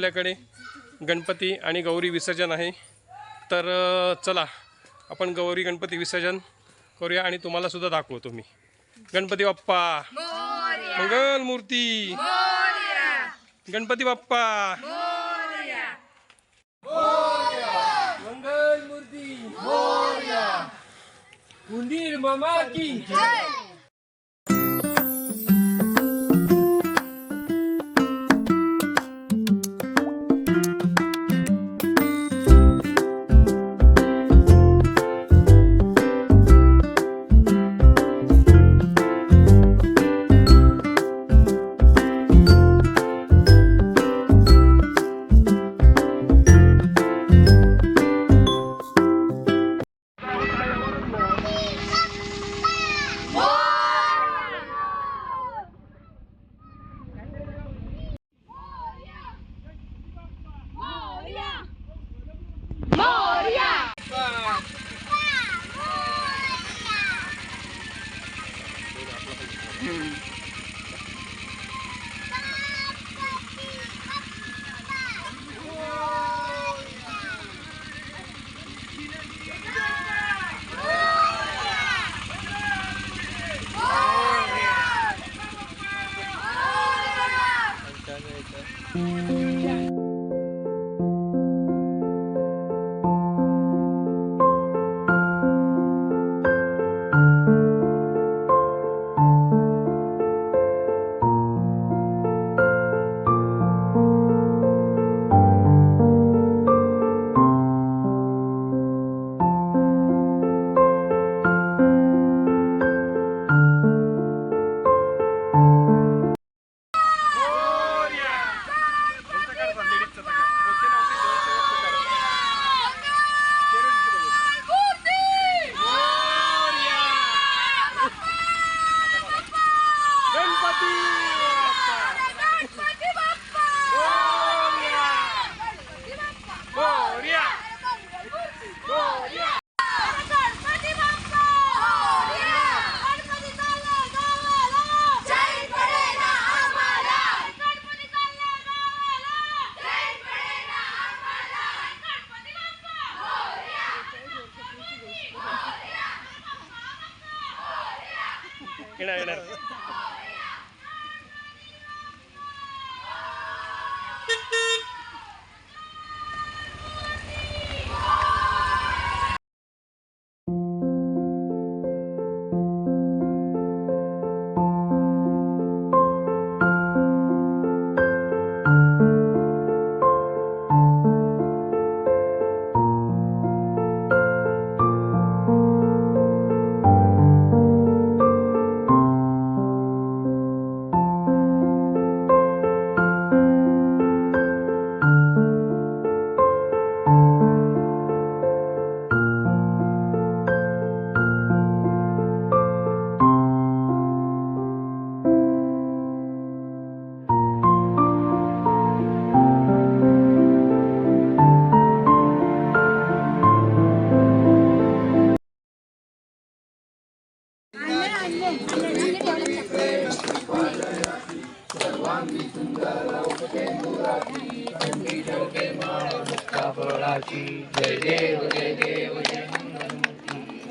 आपल्याकडे गणपती आणि गौरी विसर्जन आहे. तर चला आपण गौरी गणपती विसर्जन करूया आणि तुम्हाला सुद्धा दाखवतो मी. गणपती बाप्पा. मंगल मूर्ती गणपती बाप्पा. मंगल मूर्ती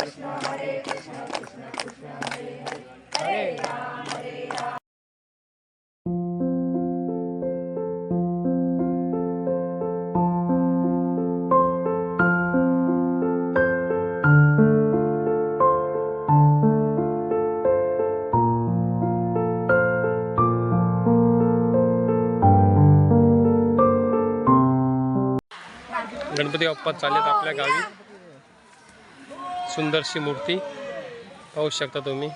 केशरा हिरे गणपती बाप्पा चाललेत आपल्या गावी. सुंदरशी मूर्ती पाहू शकता तुम्ही.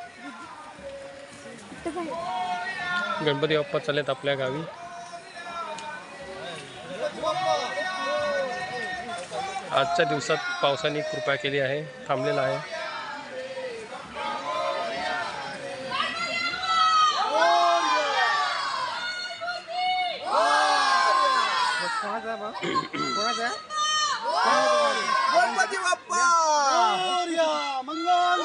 गणपती बाप्पा चाललेत आपल्या गावी. आजच्या दिवसात पावसाने कृपा केली आहे थांबलेला आहे गणपती बाप्पा मंगल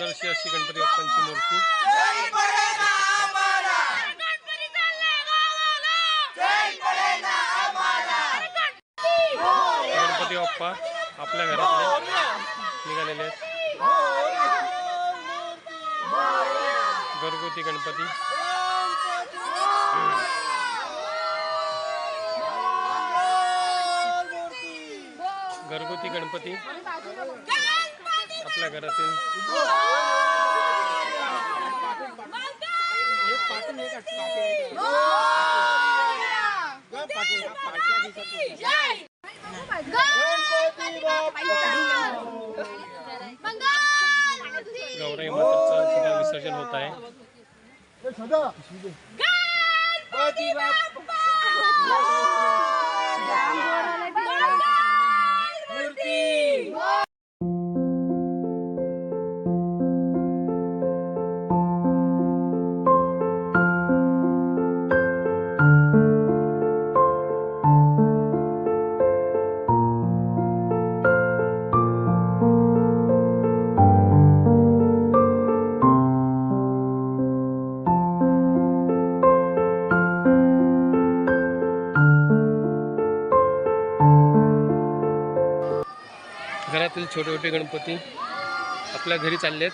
सुंदरशी अशी गणपती बाप्पांची मूर्ती. गणपती बाप्पा आपल्या घरातले निघालेले आहेत. घरगुती गणपती. घरगुती गणपती. आपल्या घरातील. गौराई मातेचं सुद्धा विसर्जन होत आहे. घरातील छोटे छोटे गणपती आपल्या घरी चाललेत.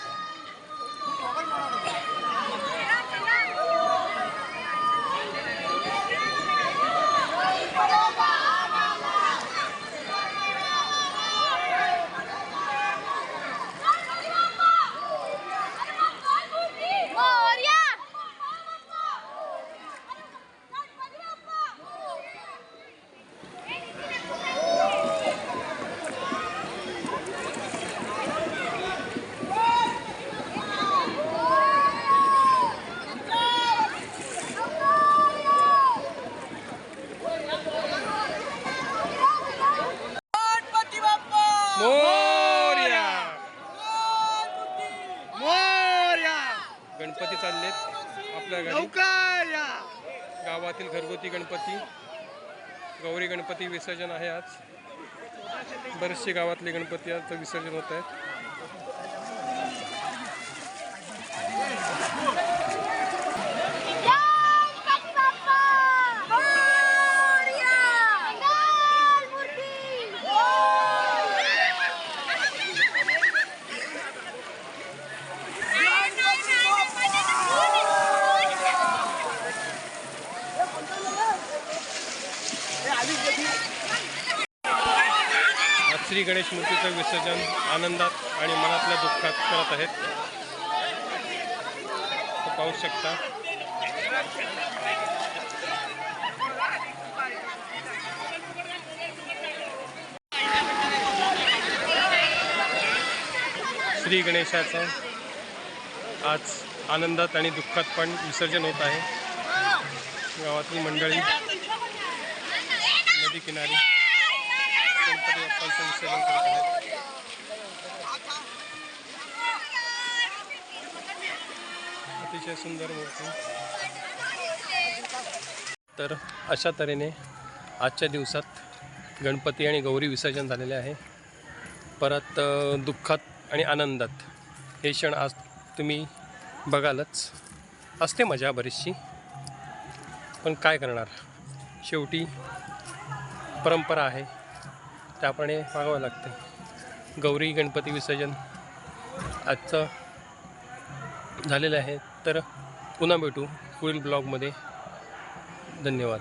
आहेत गणपती बाप्पा मोरया मोरया गणपती चाललेत आपल्या घरी लवकर या गावातील घरगुती गणपती गौरी गणपती विसर्जन आहे आज. बरेचसे गावातले गणपती आज विसर्जन होत आहेत. श्री गणेश मूर्तीचं विसर्जन आनंदात आणि मनातल्या दुःखात करत आहेत. पाहू शकता श्री गणेशाचं आज आनंदात आणि दुःखात पण विसर्जन होत आहे. गावातील मंडळी नदी किनारी. करत आहेत. अतिशय सुंदर मूर्ती. तर अशा तऱ्हेने आजच्या दिवसात गणपती आणि गौरी विसर्जन झालेले आहे. परत दुःखात आणि आनंदात हे क्षण आज तुम्ही बघालच. असते मजा बरीचशी. पण काय करणार? शेवटी परंपरा आहे. त्याप्रमाणे मागावं लागते गौरी गणपती विसर्जन आजचं झालेलं आहे. तर पुन्हा भेटू पुढील ब्लॉगमध्ये. धन्यवाद.